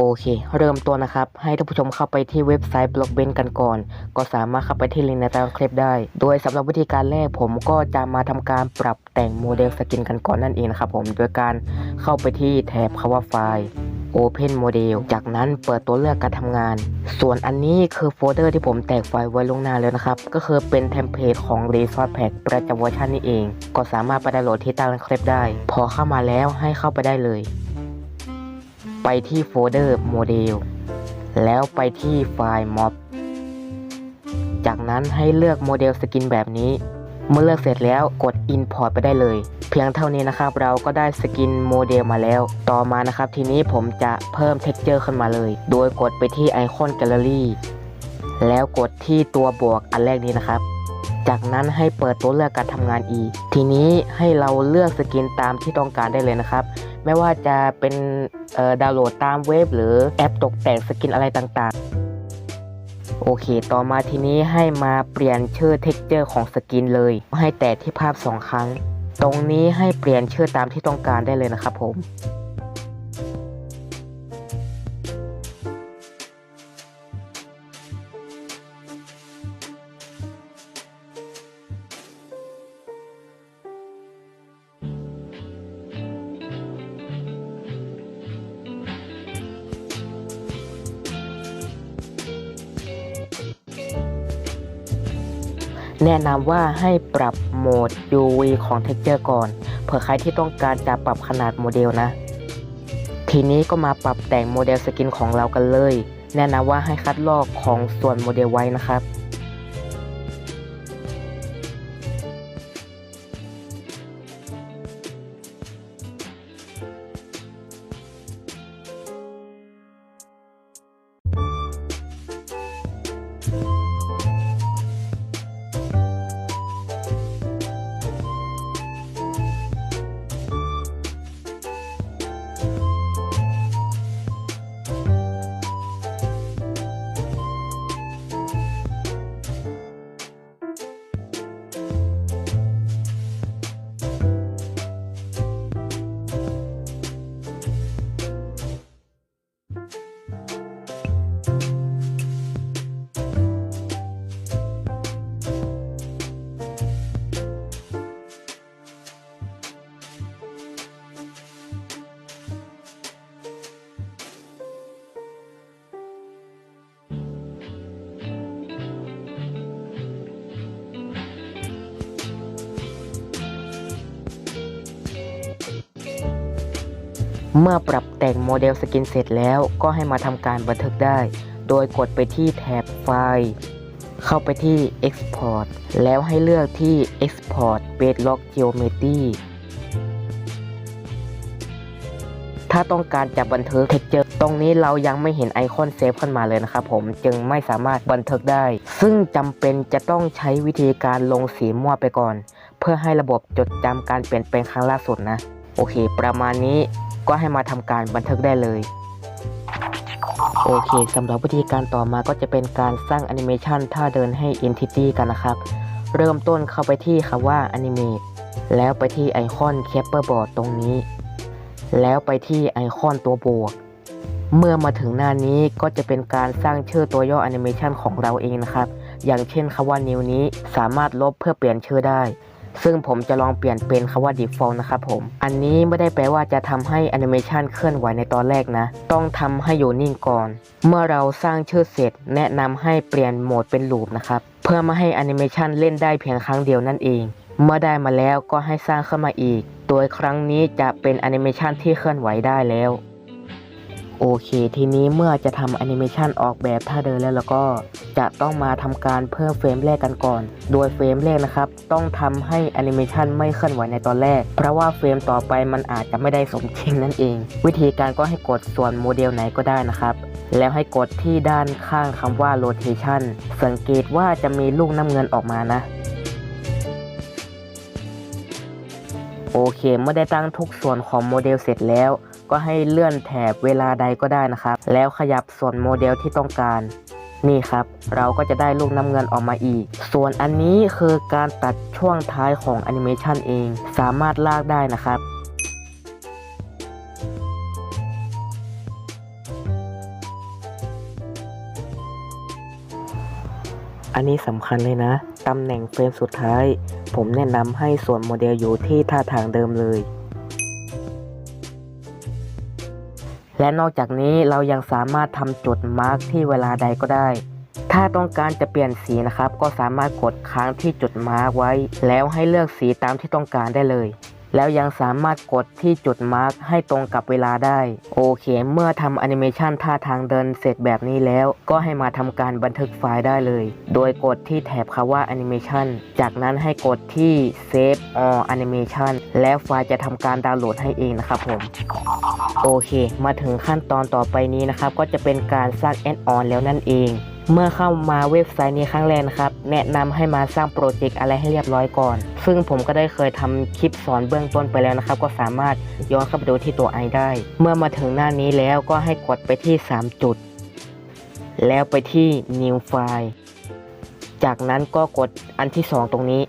โอเค เริ่มต้นนะครับ ให้ท่านผู้ชมเข้าไปที่เว็บไซต์บล็อกเบนกันก่อน ก็สามารถเข้าไปที่ลิงก์ในใต้คลิปได้ โดยสำหรับวิธีการแรกผมก็จะมาทำการปรับแต่งโมเดลสกินกันก่อนนั่นเองนะครับผมโดยการเข้าไปที่แถบคำว่าไฟล์ Open Model จากนั้นเปิดตัวเลือกการทำงาน ส่วนอันนี้คือโฟลเดอร์ที่ผมแตกไฟล์ไว้ล่วงหน้าแล้วนะครับ ก็คือเป็นเทมเพลตของ Resource Pack ประจำเวอร์ชันนี้เอง ก็สามารถไปดาวน์โหลดที่ใต้คลิปได้ พอเข้ามาแล้วให้เข้าไปได้เลย ไปที่โฟลเดอร์โมเดลแล้วไปที่ไฟล์ Mob จากนั้นให้เลือกโมเดลสกินแบบนี้ เมื่อเลือกเสร็จแล้วกด Import ไปได้เลย เพียงเท่านี้นะครับ เราก็ได้สกินโมเดลมาแล้ว ต่อมานะครับ ทีนี้ผมจะเพิ่ม Texture ขึ้นมาเลย โดยกดไปที่ไอคอนแกลเลอรี่แล้วกดที่ตัวบวกอันแรกนี้นะครับ จากนั้นให้เปิดตัวเลือกการทำงานอีก ทีนี้ให้เราเลือกสกินตามที่ต้องการได้เลยนะครับ ไม่ว่าจะเป็นดาวน์โหลดตามเว็บหรือแอปตกแต่งสกินอะไรต่างๆ โอเค ต่อมาทีนี้ให้มาเปลี่ยนชื่อ texture ของสกินเลย ให้แตะที่ภาพ 2 ครั้ง ตรงนี้ให้เปลี่ยนชื่อตามที่ต้องการได้เลยนะครับผม แนะนำว่าให้ปรับโหมด UV ของ Texture ก่อน เผื่อใครที่ต้องการจะปรับขนาดโมเดลนะ ทีนี้ก็มาปรับแต่งโมเดลสกินของเรากันเลย แนะนำว่าให้คัดลอกของส่วนโมเดลไว้นะครับ เมื่อปรับแต่งโมเดลสกินเสร็จแล้วก็ให้มาทำการบันทึกได้ โดยกดไปที่แถบไฟล์เข้าไปที่ Export แล้วให้เลือกที่ Export Bedrock Geometry ถ้าต้องการจะบันทึก texture ตรงนี้เรายังไม่เห็นไอคอนเซฟขึ้นมาเลยนะครับผมจึงไม่สามารถบันทึกได้ ซึ่งจำเป็นจะต้องใช้วิธีการลงสีมั่วไปก่อน เพื่อให้ระบบจดจำการเปลี่ยนแปลงครั้งล่าสุดนะ โอเค ประมาณนี้ ก็ให้มาทำการบันทึกได้เลย โอเคสำหรับวิธีการต่อมาก็จะเป็นการสร้างแอนิเมชันท่าเดินให้ Entity กันนะครับ เริ่มต้นเข้าไปที่คำว่า Animate แล้วไปที่ไอคอน c a p e r b o a r d ตรงนี้ แล้วไปที่ไอคอนตัวบวก เมื่อมาถึงหน้านี้ก็จะเป็นการสร้างชื่อตัวย่อแอนิเมชันของเราเองนะครับ อย่างเช่นคำว่า New นี้สามารถลบเพื่อเปลี่ยนชื่อได้ ซึ่งผมจะลองเปลี่ยนเป็นคำว่า default นะครับผม อันนี้ไม่ได้แปลว่าจะทำให้แอนิเมชันเคลื่อนไหวในตอนแรกนะ ต้องทำให้อยู่นิ่งก่อน เมื่อเราสร้างชื่อเสร็จ แนะนำให้เปลี่ยนโหมดเป็นลูปนะครับ เพื่อไม่ให้แอนิเมชันเล่นได้เพียงครั้งเดียวนั่นเอง เมื่อได้มาแล้วก็ให้สร้างขึ้นมาอีก โดยครั้งนี้จะเป็นแอนิเมชันที่เคลื่อนไหวได้แล้ว โอเคทีนี้เมื่อจะทำแอนิเมชันออกแบบท่าเดินแล้วแล้วก็จะต้องมาทำการเพิ่มเฟรมแรกกันก่อน โดยเฟรมแรกนะครับ ต้องทำให้แอนิเมชันไม่เคลื่อนไหวในตอนแรก เพราะว่าเฟรมต่อไปมันอาจจะไม่ได้สมจริงนั่นเอง วิธีการก็ให้กดส่วนโมเดลไหนก็ได้นะครับ แล้วให้กดที่ด้านข้างคำว่า rotation สังเกตว่าจะมีลูกน้ำเงินออกมานะโอเคเมื่อได้ตั้งทุกส่วนของโมเดลเสร็จแล้ว ก็ให้เลื่อนแถบเวลาใดก็ได้นะครับ แล้วขยับส่วนโมเดลที่ต้องการนี่ครับ เราก็จะได้ลูกน้ำเงินออกมาอีก ส่วนอันนี้คือการตัดช่วงท้ายของแอนิเมชันเอง สามารถลากได้นะครับ อันนี้สำคัญเลยนะ ตำแหน่งเฟรมสุดท้าย ผมแนะนำให้ส่วนโมเดลอยู่ที่ท่าทางเดิมเลย และนอกจากนี้เรายังสามารถทำจุดมาร์กที่เวลาใดก็ได้ ถ้าต้องการจะเปลี่ยนสีนะครับ ก็สามารถกดค้างที่จุดมาร์กไว้ แล้วให้เลือกสีตามที่ต้องการได้เลย แล้วยังสามารถกดที่จุดมาร์กให้ตรงกับเวลาได้ โอเค เมื่อทำแอนิเมชันท่าทางเดินเสร็จแบบนี้แล้ว ก็ให้มาทำการบันทึกไฟล์ได้เลย โดยกดที่แถบคำว่า Animation จากนั้นให้กดที่ Save All Animation แล้วไฟล์จะทำการดาวน์โหลดให้เองนะครับผม โอเค มาถึงขั้นตอนต่อไปนี้นะครับ ก็จะเป็นการสร้างแอดออนแล้วนั่นเอง เมื่อเข้ามาเว็บไซต์นี้ครั้งแรกนะครับ แนะนำให้มาสร้างโปรเจกต์อะไรให้เรียบร้อยก่อน ซึ่งผมก็ได้เคยทำคลิปสอนเบื้องต้นไปแล้วนะครับ ก็สามารถย้อนเข้าไปดูที่ตัวไอได้ เมื่อมาถึงหน้านี้แล้วก็ให้กดไปที่ 3 จุด แล้วไปที่ New File จากนั้นก็กดอันที่ 2 ตรงนี้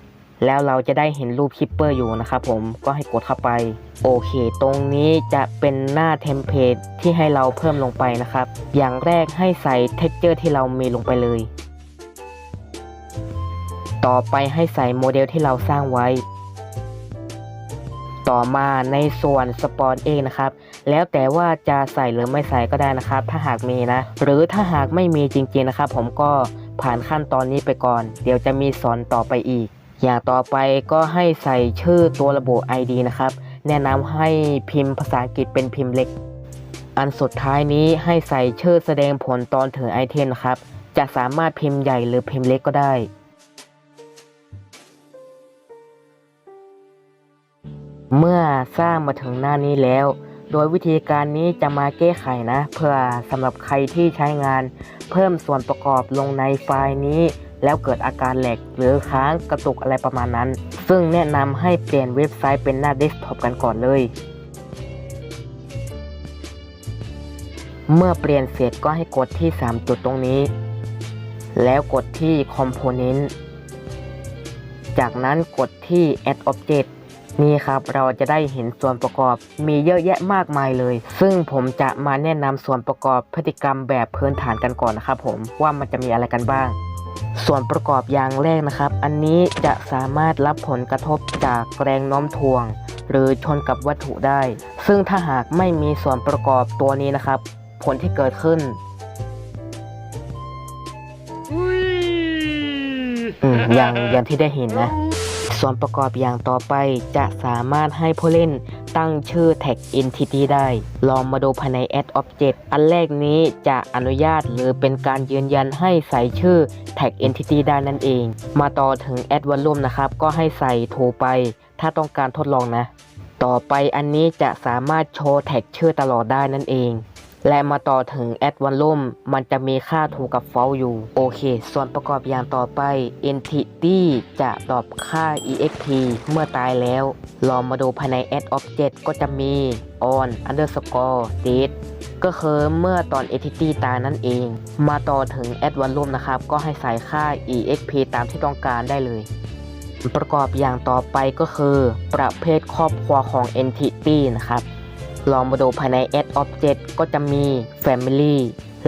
แล้วเราจะได้เห็นรูปคิปเปอร์อยู่นะครับผมก็ให้กดเข้าไป โอเค ตรงนี้จะเป็นหน้าเทมเพลตที่ให้เราเพิ่มลงไปนะครับ อย่างแรกให้ใส่เท็กเจอร์ที่เรามีลงไปเลย ต่อไปให้ใส่โมเดลที่เราสร้างไว้ ต่อมาในส่วนสปอนเองนะครับ แล้วแต่ว่าจะใส่หรือไม่ใส่ก็ได้นะครับ ถ้าหากมีนะ หรือถ้าหากไม่มีจริงๆนะครับ ผมก็ผ่านขั้นตอนนี้ไปก่อน เดี๋ยวจะมีสอนต่อไปอีก อย่างต่อไปก็ให้ใส่ชื่อตัวระบบ ID นะครับ แนะนำให้พิมพ์ภาษาอังกฤษเป็นพิมพ์เล็ก อันสุดท้ายนี้ให้ใส่ชื่อแสดงผลตอนถือไอเทมนะครับ จะสามารถพิมพ์ใหญ่หรือพิมพ์เล็กก็ได้ เมื่อสร้างมาถึงหน้านี้แล้ว โดยวิธีการนี้จะมาแก้ไขนะ เพื่อสำหรับใครที่ใช้งาน เพิ่มส่วนประกอบลงในไฟล์นี้ แล้วเกิดอาการแหลกหรือค้างกระตุกอะไรประมาณนั้น ซึ่งแนะนำให้เปลี่ยนเว็บไซต์เป็นหน้าเดสก์ท็อปกันก่อนเลย เมื่อเปลี่ยนเสร็จก็ให้กดที่ 3 จุดตรงนี้ แล้วกดที่ Component จากนั้นกดที่ Add Object นี่ครับเราจะได้เห็นส่วนประกอบมีเยอะแยะมากมายเลย ซึ่งผมจะมาแนะนำส่วนประกอบพฤติกรรมแบบพื้นฐานกันก่อนนะครับผมว่ามันจะมีอะไรกันบ้าง ส่วนประกอบอย่างแรกนะครับ อันนี้จะสามารถรับผลกระทบจากแรงโน้มถ่วง หรือชนกับวัตถุได้ ซึ่งถ้าหากไม่มีส่วนประกอบตัวนี้นะครับ ผลที่เกิดขึ้นอืมอย่างอย่างที่ได้เห็นนะ ส่วนประกอบอย่างต่อไปจะสามารถให้ผู้เล่น ตั้งชื่อ tag entity ได้ ลองมาดูภายใน add object อันแรกนี้จะอนุญาตหรือเป็นการยืนยันให้ใส่ชื่อ tag entity ได้นั่นเอง มาต่อถึง add volume นะครับ ก็ให้ใส่ถูไป ถ้าต้องการทดลองนะ ต่อไปอันนี้จะสามารถโชว์แท็กชื่อตลอดได้นั่นเอง และมาต่อถึง add volume มันจะมีค่าถูกกับ false อยู่ โอเค ส่วนประกอบอย่างต่อไป entity จะตอบค่า exp เมื่อตายแล้ว ลองมาดูภายใน add object ก็จะมี on underscore date ก็คือเมื่อตอน entity ตายนั่นเอง มาต่อถึง add volume นะครับ ก็ให้ใส่ค่า exp ตามที่ต้องการได้เลย ประกอบอย่างต่อไปก็คือ ประเภทครอบครัวของ entity นะครับ ลองมาดูภายใน add object ก็จะมี family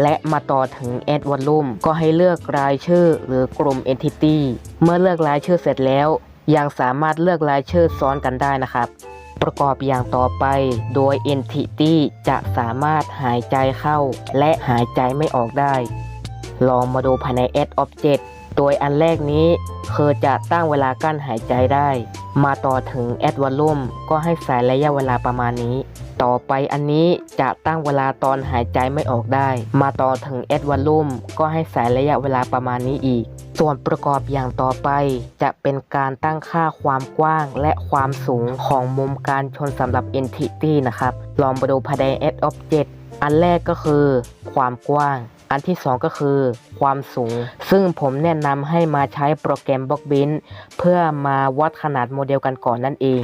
และมาต่อถึง add volume ก็ให้เลือกรายชื่อหรือกลุ่ม entity เมื่อเลือกรายชื่อเสร็จแล้ว ยังสามารถเลือกรายชื่อซ้อนกันได้นะครับ ประกอบอย่างต่อไป โดย entity จะสามารถหายใจเข้า และหายใจไม่ออกได้ ลองมาดูภายใน add object โดยอันแรกนี้คือจะตั้งเวลากั้นหายใจได้ มาต่อถึง add volume ก็ให้ใส่ระยะเวลาประมาณนี้ ต่อไปอันนี้จะตั้งเวลาตอนหายใจไม่ออกได้ มาต่อถึง add volume ก็ให้ใส่ระยะเวลาประมาณนี้อีก ส่วนประกอบอย่างต่อไป จะเป็นการตั้งค่าความกว้างและความสูงของมุมการชนสำหรับ entity นะครับ ลองมาดูภายใน add object อันแรกก็คือ ความกว้าง อันที่สองก็คือ ความสูง ซึ่งผมแนะนำให้มาใช้โปรแกรม b l o c k b e n เพื่อมาวัดขนาดโมเดลกันก่อนนั่นเอง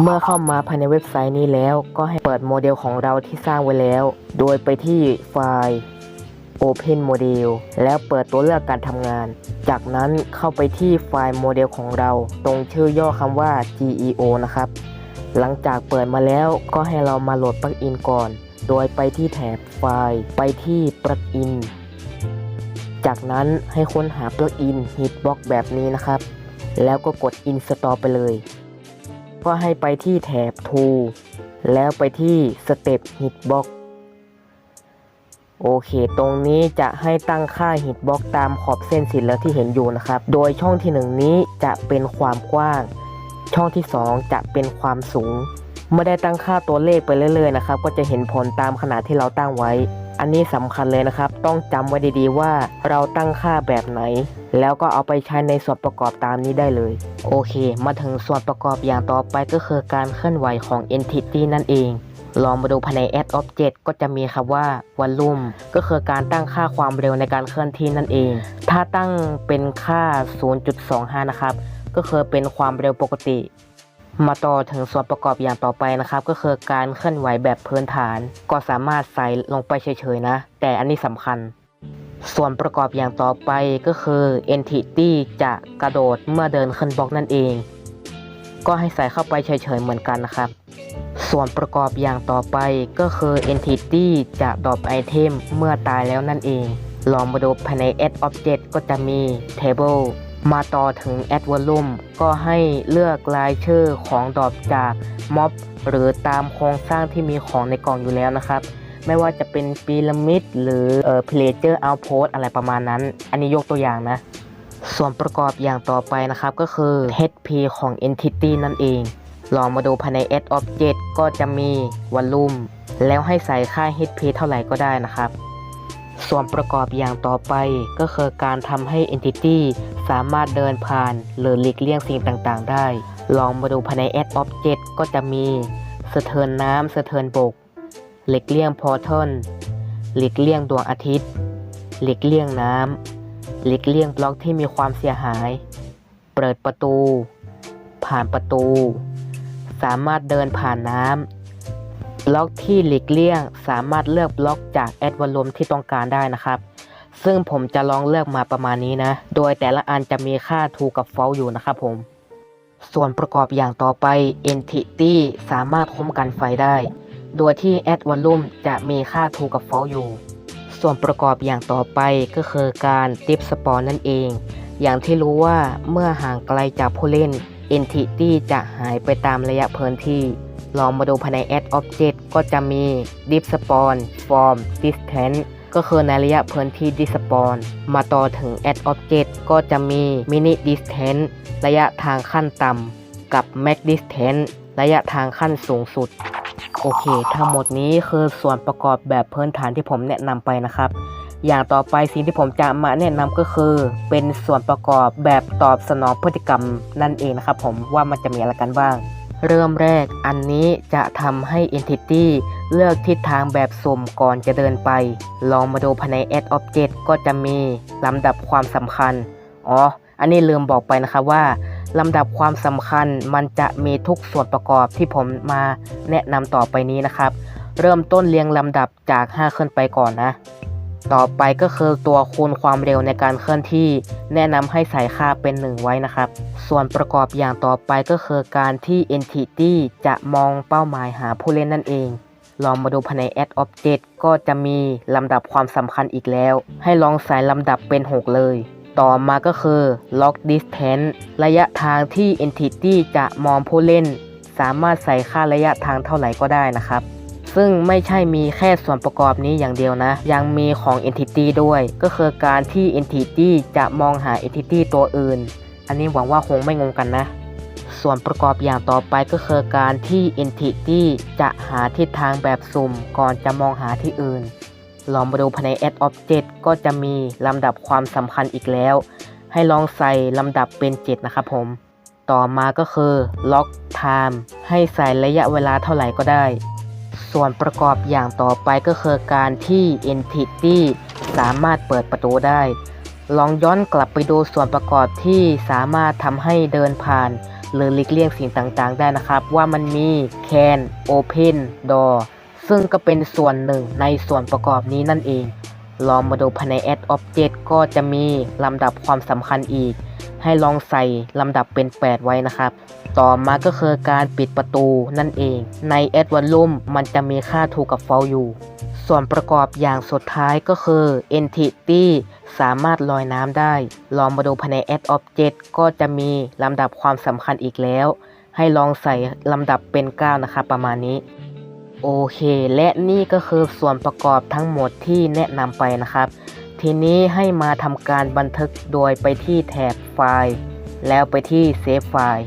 เมื่อเข้ามาภายในเว็บไซต์นี้แล้ว ก็ให้เปิดโมเดลของเราที่สร้างไว้แล้ว โดยไปที่ไฟล์ Open Model แล้วเปิดตัวเลือกการทำงาน จากนั้นเข้าไปที่ไฟล์โมเดลของเรา ตรงชื่อย่อคำว่า GEO นะครับ หลังจากเปิดมาแล้วก็ให้เรามาโหลดปลั๊กอินก่อน โดยไปที่แถบไฟล์ ไปที่ปลั๊กอิน จากนั้นให้ค้นหาปลั๊กอิน Hitbox แบบนี้นะครับ แล้วก็กด Install ไปเลย ก็ให้ไปที่แถบ Tool แล้วไปที่ Step Hitbox โอเค ตรงนี้จะให้ตั้งค่า Hitbox ตามขอบเส้นสีเหลืองที่เห็นอยู่นะครับ โดยช่องที่ 1 นี้จะเป็นความกว้าง ช่องที่ 2 จะเป็นความสูง เมื่อได้ตั้งค่าตัวเลขไปเรื่อยๆนะครับ ก็จะเห็นผลตามขนาดที่เราตั้งไว้ อันนี้สำคัญเลยนะครับ ต้องจำไว้ดีๆว่าเราตั้งค่าแบบไหน แล้วก็เอาไปใช้ในส่วนประกอบตามนี้ได้เลย โอเค มาถึงส่วนประกอบอย่างต่อไปก็คือการเคลื่อนไหวของ entity นั่นเอง ลองมาดูภายใน add object ก็จะมีคำว่า volume ก็คือการตั้งค่าความเร็วในการเคลื่อนที่นั่นเอง ถ้าตั้งเป็นค่า 0.25 นะครับ ก็คือเป็นความเร็วปกติ มาต่อถึงส่วนประกอบอย่างต่อไปนะครับ ก็คือการเคลื่อนไหวแบบพื้นฐาน ก็สามารถใส่ลงไปเฉยๆนะ แต่อันนี้สำคัญ ส่วนประกอบอย่างต่อไปก็คือ entity จะกระโดดเมื่อเดินขึ้นบล็อกนั่นเอง ก็ให้ใส่เข้าไปเฉยๆเหมือนกันนะครับ ส่วนประกอบอย่างต่อไปก็คือ entity จะดรอปไอเทมเมื่อตายแล้วนั่นเอง ลองมาดูภายใน add object ก็จะมี table มาต่อถึง add volume ก็ให้เลือกรายชื่อของดอปจากม็อบหรือตามโครงสร้างที่มีของในกล่องอยู่แล้วนะครับ ไม่ว่าจะเป็นพีระมิดหรือเอ่อ pillager outpost อะไรประมาณนั้น อันนี้ยกตัวอย่างนะ ส่วนประกอบอย่างต่อไปนะครับก็คือ HP ของ entity นั่นเอง ลองมาดูภายใน add object ก็จะมี volume แล้วให้ใส่ค่า HP เท่าไหร่ก็ได้นะครับ ส่วนประกอบอย่างต่อไปก็คือการทำให้ entity สามารถเดินผ่านหรือหลีกเลี่ยงสิ่งต่างๆ ได้ ลองมาดูภายใน add object ก็จะมี สะเทินน้ำสะเทินบก หลีกเลี่ยงพอร์ทัลหลีกเลี่ยงดวงอาทิตย์ หลีกเลี่ยงน้ำหลีกเลี่ยงบล็อกที่มีความเสียหาย เปิดประตู ผ่านประตู สามารถเดินผ่านน้ำ บล็อกที่หลีกเลี่ยงสามารถเลือกบล็อกจากแอดวอลลุ่มที่ต้องการได้นะครับ ซึ่งผมจะลองเลือกมาประมาณนี้นะ โดยแต่ละอันจะมีค่า true กับ false อยู่นะครับผม ส่วนประกอบอย่างต่อไป entity สามารถคุ้มกันไฟได้ โดยที่ add volume จะมีค่า true กับ false อยู่ ส่วนประกอบอย่างต่อไปก็คือการติปสปอนนั่นเอง อย่างที่รู้ว่าเมื่อห่างไกลจากผู้เล่น Entity จะหายไปตามระยะพื้นที่ ลองมาดูภายใน Add Object ก็จะมี Deep Spawn Form Distance ก็คือในระยะพื้นที่ Deep Spawn มาต่อถึง Add Object ก็จะมี Mini Distance ระยะทางขั้นต่ำกับ Max Distance ระยะทางขั้นสูงสุด โอเค ทั้งหมดนี้คือส่วนประกอบแบบพื้นฐานที่ผมแนะนำไปนะครับ อย่างต่อไปสิ่งที่ผมจะมาแนะนำก็คือ เป็นส่วนประกอบแบบตอบสนองพฤติกรรมนั่นเองนะครับผมว่ามันจะมีอะไรกันบ้าง เริ่มแรกอันนี้จะทำให้ Entity เลือกทิศทางแบบสุ่มก่อนจะเดินไป ลองมาดูภายใน Add Object ก็จะมีลำดับความสำคัญ อ๋อ อันนี้ลืมบอกไปนะครับว่าลำดับความสำคัญมันจะมีทุกส่วนประกอบที่ผมมาแนะนำต่อไปนี้นะครับ เริ่มต้นเรียงลำดับจาก 5 ขึ้นไปก่อนนะ ต่อไปก็คือตัวคูณความเร็วในการเคลื่อนที่ แนะนำให้ใส่ค่าเป็น 1 ไว้นะครับ ส่วนประกอบอย่างต่อไปก็คือการที่ Entity จะมองเป้าหมายหาผู้เล่นนั่นเอง ลองมาดูภายใน Add Object ก็จะมีลำดับความสำคัญอีกแล้ว ให้ลองใส่ลำดับเป็น 6 เลย ต่อมาก็คือ Lock Distance ระยะทางที่ Entity จะมองผู้เล่น สามารถใส่ค่าระยะทางเท่าไหร่ก็ได้นะครับ ซึ่งไม่ใช่มีแค่ส่วนประกอบนี้อย่างเดียวนะ ยังมีของ Entity ด้วย ก็คือการที่ Entity จะมองหา Entity ตัวอื่น อันนี้หวังว่าคงไม่งงกันนะ ส่วนประกอบอย่างต่อไปก็คือการที่ Entity จะหาทิศทางแบบสุ่มก่อนจะมองหาที่อื่น ลองมาดูภายใน Add Object ก็จะมีลำดับความสำคัญอีกแล้ว ให้ลองใส่ลำดับเป็น 7 นะครับผม ต่อมาก็คือ Lock Time ให้ใส่ระยะเวลาเท่าไหร่ก็ได้ ส่วนประกอบอย่างต่อไปก็คือการที่ Entity สามารถเปิดประตูได้ ลองย้อนกลับไปดูส่วนประกอบที่สามารถทำให้เดินผ่าน หรือหลีกเลี่ยงสิ่งต่างๆ ได้นะครับ ว่ามันมี Can Open Door ซึ่งก็เป็นส่วนหนึ่งในส่วนประกอบนี้นั่นเอง ลองมาดูภายใน Add Object ก็จะมีลำดับความสำคัญอีก ให้ลองใส่ลำดับเป็น 8 ไว้นะครับ ต่อมาก็คือการปิดประตูนั่นเอง ใน Add Volume มันจะมีค่า True กับ f a l อยู่สส่วนประกอบอย่างสุดท้ายก็คือ entity สามารถลอยน้ำได้ ลองมาดูภายใน add object ก็จะมีลำดับความสำคัญอีกแล้ว ให้ลองใส่ลำดับเป็น 9 นะครับประมาณนี้โอเค และนี่ก็คือส่วนประกอบทั้งหมดที่แนะนำไปนะครับ ทีนี้ให้มาทำการบันทึกโดยไปที่แถบไฟล์ แล้วไปที่เซฟไฟล์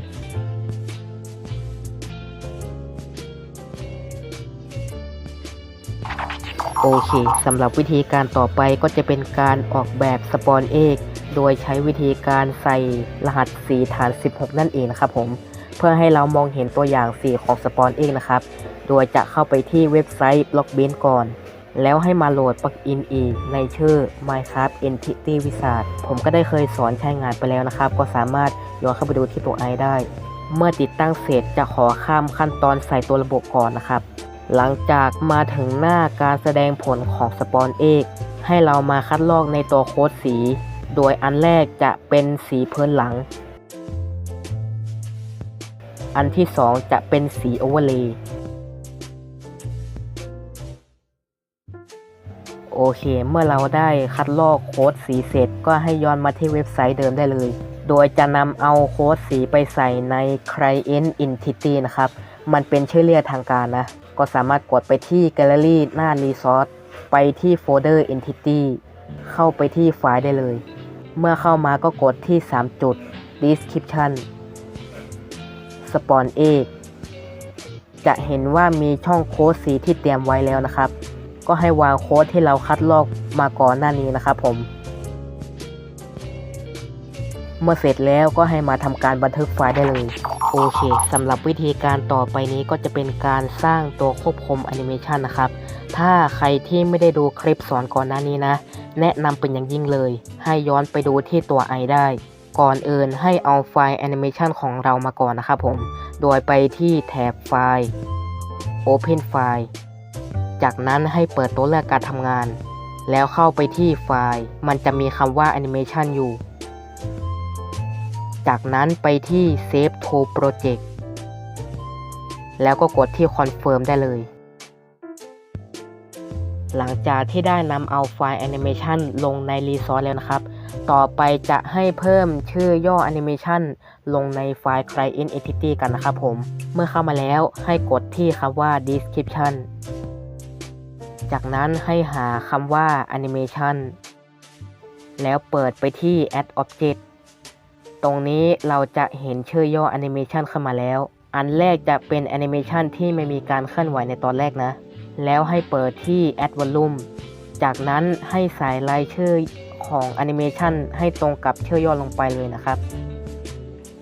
โอเคสำหรับวิธีการต่อไปก็จะเป็นการออกแบบสปอนเอกโดยใช้วิธีการใส่รหัสสีฐาน 16 นั่นเองนะครับผมเพื่อให้เรามองเห็นตัวอย่างสีของสปอนเอกนะครับ โดยจะเข้าไปที่เว็บไซต์ b l o c k b e n ก่อน แล้วให้มาโหลดปลั๊กอินอีกในชื่อ Minecraft Entity Wizard ผมก็ได้เคยสอนใช้งานไปแล้วนะครับ ก็สามารถย้อนเข้าไปดูที่ตัวไอได้ เมื่อติดตั้งเสร็จจะขอข้ามขั้นตอนใส่ตัวระบบก่อนนะครับ หลังจากมาถึงหน้าการแสดงผลของสปอนเอกให้เรามาคัดลอกในตัวโค้ดสี โดยอันแรกจะเป็นสีพื้นหลัง อันที่สองจะเป็นสีโอเวอร์เลย์ โอเคเมื่อเราได้คัดลอกโค้ดสีเสร็จ ก็ให้ย้อนมาที่เว็บไซต์เดิมได้เลย โดยจะนำเอาโค้ดสีไปใส่ใน Client Entity นะครับ มันเป็นชื่อเรียกทางการนะ ก็สามารถกดไปที่ Gallery หน้า Resource ไปที่โฟลเดอร์ Entity เข้าไปที่ไฟล์ได้เลย เมื่อเข้ามาก็กดที่ 3 จุด Description Spawn Egg จะเห็นว่ามีช่องโค้ดสีที่เตรียมไว้แล้วนะครับ ก็ให้วางโค้ดที่เราคัดลอกมาก่อนหน้านี้นะครับผม เมื่อเสร็จแล้วก็ให้มาทำการบันทึกไฟล์ได้เลย โอเคสำหรับวิธีการต่อไปนี้ก็จะเป็นการสร้างตัวควบคุมแอนิเมชันนะครับ ถ้าใครที่ไม่ได้ดูคลิปสอนก่อนหน้านี้นะ แนะนำเป็นอย่างยิ่งเลย ให้ย้อนไปดูที่ตัวไอได้ก่อนอื่นให้เอาไฟล์แอนิเมชันของเรามาก่อนนะครับผม โดยไปที่แถบไฟล์ Open File จากนั้นให้เปิดตัวเลือกการทำงาน แล้วเข้าไปที่ไฟล์ มันจะมีคำว่า Animation อยู่ จากนั้นไปที่ Save to Project แล้วก็กดที่ Confirm ได้เลย หลังจากที่ได้นำเอาไฟล์ Animation ลงใน Resource แล้วนะครับ ต่อไปจะให้เพิ่มชื่อย่อ Animation ลงในไฟล์ Client Entity กันนะครับผม เมื่อเข้ามาแล้วให้กดที่คำว่า Description จากนั้นให้หาคำว่า Animation แล้วเปิดไปที่ Add Object ตรงนี้เราจะเห็นชื่อย่อ Animation เข้ามาแล้ว อันแรกจะเป็น Animation ที่ไม่มีการเคลื่อนไหวในตอนแรกนะ แล้วให้เปิดที่ Add Volume จากนั้นให้ใส่รายชื่อของ Animation ให้ตรงกับชื่อย่อลงไปเลยนะครับ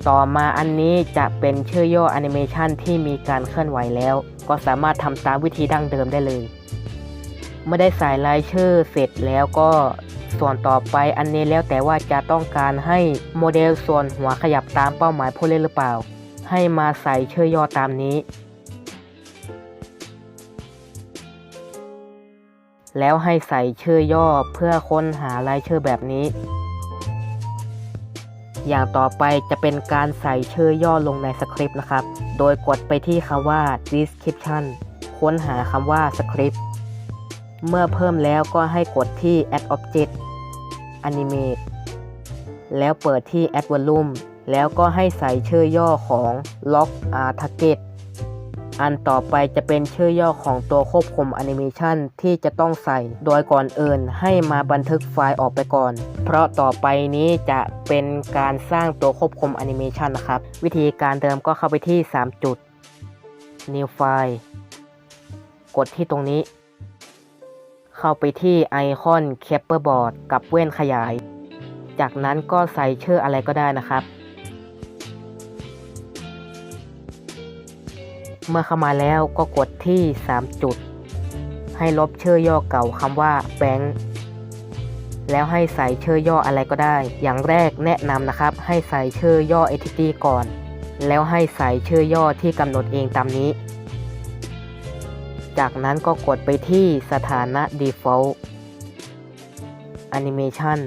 ต่อมาอันนี้จะเป็นชื่อย่อ Animation ที่มีการเคลื่อนไหวแล้ว ก็สามารถทำตามวิธีดั้งเดิมได้เลย เมื่อได้ใส่รายชื่อเสร็จแล้วก็ส่วนต่อไปอันนี้แล้วแต่ว่าจะต้องการให้โมเดลส่วนหัวขยับตามเป้าหมายผู้เล่นหรือเปล่า ให้มาใส่ชื่อย่อตามนี้ แล้วให้ใส่ชื่อย่อเพื่อค้นหารายชื่อแบบนี้ อย่างต่อไปจะเป็นการใส่ชื่อย่อลงในสคริปต์นะครับ โดยกดไปที่คำว่า description ค้นหาคำว่าสคริปต์ เมื่อเพิ่มแล้วก็ให้กดที่ add object animate แล้วเปิดที่ add volume แล้วก็ให้ใส่ชื่อย่อของ log r target อันต่อไปจะเป็นชื่อย่อของตัวควบคุมแอนิเมชันที่จะต้องใส่ โดยก่อนอื่นให้มาบันทึกไฟล์ออกไปก่อน เพราะต่อไปนี้จะเป็นการสร้างตัวควบคุมแอนิเมชันนะครับ วิธีการเดิมก็เข้าไปที่ 3 จุด new file กดที่ตรงนี้ เข้าไปที่ไอคอน Capperboard กับเว้นขยาย จากนั้นก็ใส่ชื่ออะไรก็ได้นะครับ เมื่อเข้ามาแล้วก็กดที่ 3 จุด ให้ลบชื่อย่อเก่าคำว่าแบงค์แล้วให้ใส่ชื่อย่ออะไรก็ได้ อย่างแรกแนะนำนะครับ ให้ใส่ชื่อย่อ entity ก่อน แล้วให้ใส่ชื่อย่อที่กำหนดเองตามนี้ จากนั้นก็กดไปที่สถานะ default animation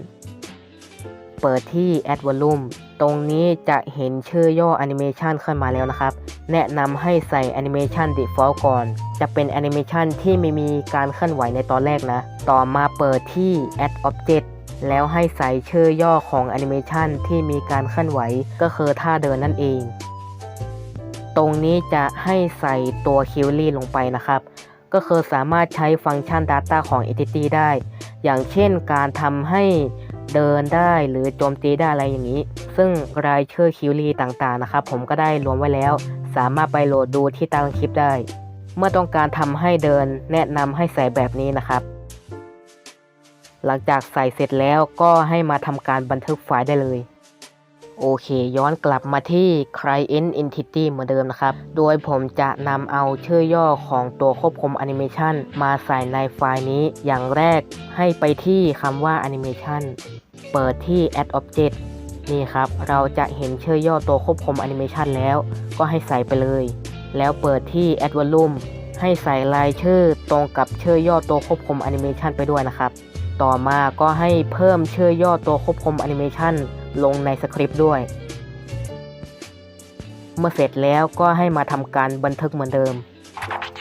เปิดที่ add volume ตรงนี้จะเห็นชื่อย่อแอนิเมชันขึ้นมาแล้วนะครับ แนะนำให้ใส่แอนิเมชัน default ก่อน จะเป็นแอนิเมชันที่ไม่มีการเคลื่อนไหวในตอนแรกนะ ต่อมาเปิดที่ add object แล้วให้ใส่ชื่อย่อของแอนิเมชันที่มีการเคลื่อนไหวก็คือท่าเดินนั่นเอง ตรงนี้จะให้ใส่ตัว query ลงไปนะครับ ก็คือสามารถใช้ฟังก์ชัน Data ของ Entity ได้ อย่างเช่นการทำให้เดินได้หรือโจมตีได้อะไรอย่างนี้ ซึ่งรายชื่อคิวรีต่างๆนะครับ ผมก็ได้รวมไว้แล้ว สามารถไปโหลดดูที่ใต้คลิปได้ เมื่อต้องการทำให้เดินแนะนำให้ใส่แบบนี้นะครับ หลังจากใส่เสร็จแล้วก็ให้มาทำการบันทึกไฟล์ได้เลย โอเค ย้อนกลับมาที่ Client Entity เหมือนเดิมนะครับ โดยผมจะนำเอาชื่อย่อของตัวควบคุมแอนิเมชันมาใส่ในไฟล์นี้ อย่างแรกให้ไปที่คำว่า Animation เปิดที่ Add Object นี่ครับ เราจะเห็นชื่อย่อตัวควบคุมแอนิเมชันแล้ว ก็ให้ใส่ไปเลย แล้วเปิดที่ Add Volume ให้ใส่รายชื่อตรงกับชื่อย่อตัวควบคุมแอนิเมชันไปด้วยนะครับ ต่อมาก็ให้เพิ่มชื่อย่อตัวควบคุมแอนิเมชัน ลงในสคริปต์ด้วย เมื่อเสร็จแล้วก็ให้มาทำการบันทึกเหมือนเดิม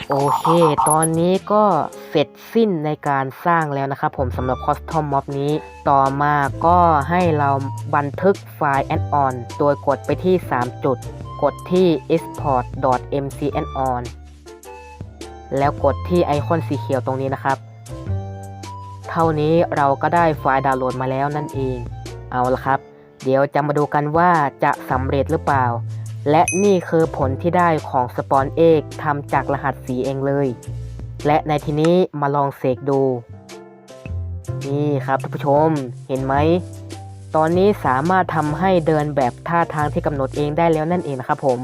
โอเค ตอนนี้ก็เสร็จสิ้นในการสร้างแล้วนะครับผมสำหรับ Custom Mob นี้ ต่อมาก็ให้เราบันทึกไฟล์ add-on โดยกดไปที่ 3 จุด กดที่ export.mcn-on แล้วกดที่ไอคอนสีเขียวตรงนี้นะครับ เท่านี้เราก็ได้ไฟล์ดาวน์โหลดมาแล้วนั่นเอง เอาละครับ เดี๋ยวจะมาดูกันว่าจะสำเร็จหรือเปล่า และนี่คือผลที่ได้ของสปอนเอกทำจากรหัสสีเองเลย และในทีนี้มาลองเสกดู นี่ครับท่านผู้ชมเห็นไหม ตอนนี้สามารถทำให้เดินแบบท่าทางที่กำหนดเองได้แล้วนั่นเองนะครับผม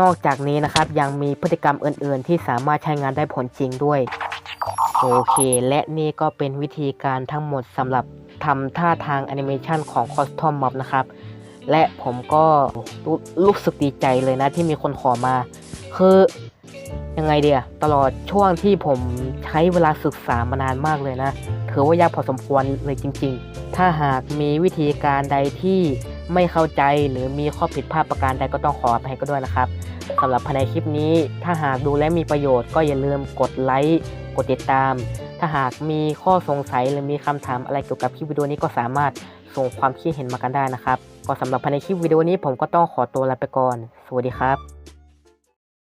นอกจากนี้นะครับยังมีพฤติกรรมอื่น ๆ ที่สามารถใช้งานได้ผลจริงด้วยโอเค และนี่ก็เป็นวิธีการทั้งหมดสำหรับ ทำท่าทางแอนิเมชันของ Custom Mob นะครับ และผมก็รู้รู้สึกดีใจเลยนะที่มีคนขอมา คือยังไงเดียตลอดช่วงที่ผมใช้เวลาศึกษามานานมากเลยนะถือว่ายากพอสมควรเลยจริง ๆ ถ้าหากมีวิธีการใดที่ไม่เข้าใจหรือมีข้อผิดพลาดประการใดก็ต้องขออภัยก็ด้วยนะครับสำหรับภายในคลิปนี้ ถ้าหากดูและมีประโยชน์ก็อย่าลืมกดไลค์ กดติดตาม ถ้าหากมีข้อสงสัยหรือมีคำถามอะไรเกี่ยวกับคลิปวิดีโอนี้ก็สามารถส่งความคิดเห็นมากันได้นะครับ ก็สำหรับภายในคลิปวิดีโอนี้ผมก็ต้องขอตัวลาไปก่อน สวัสดีครับ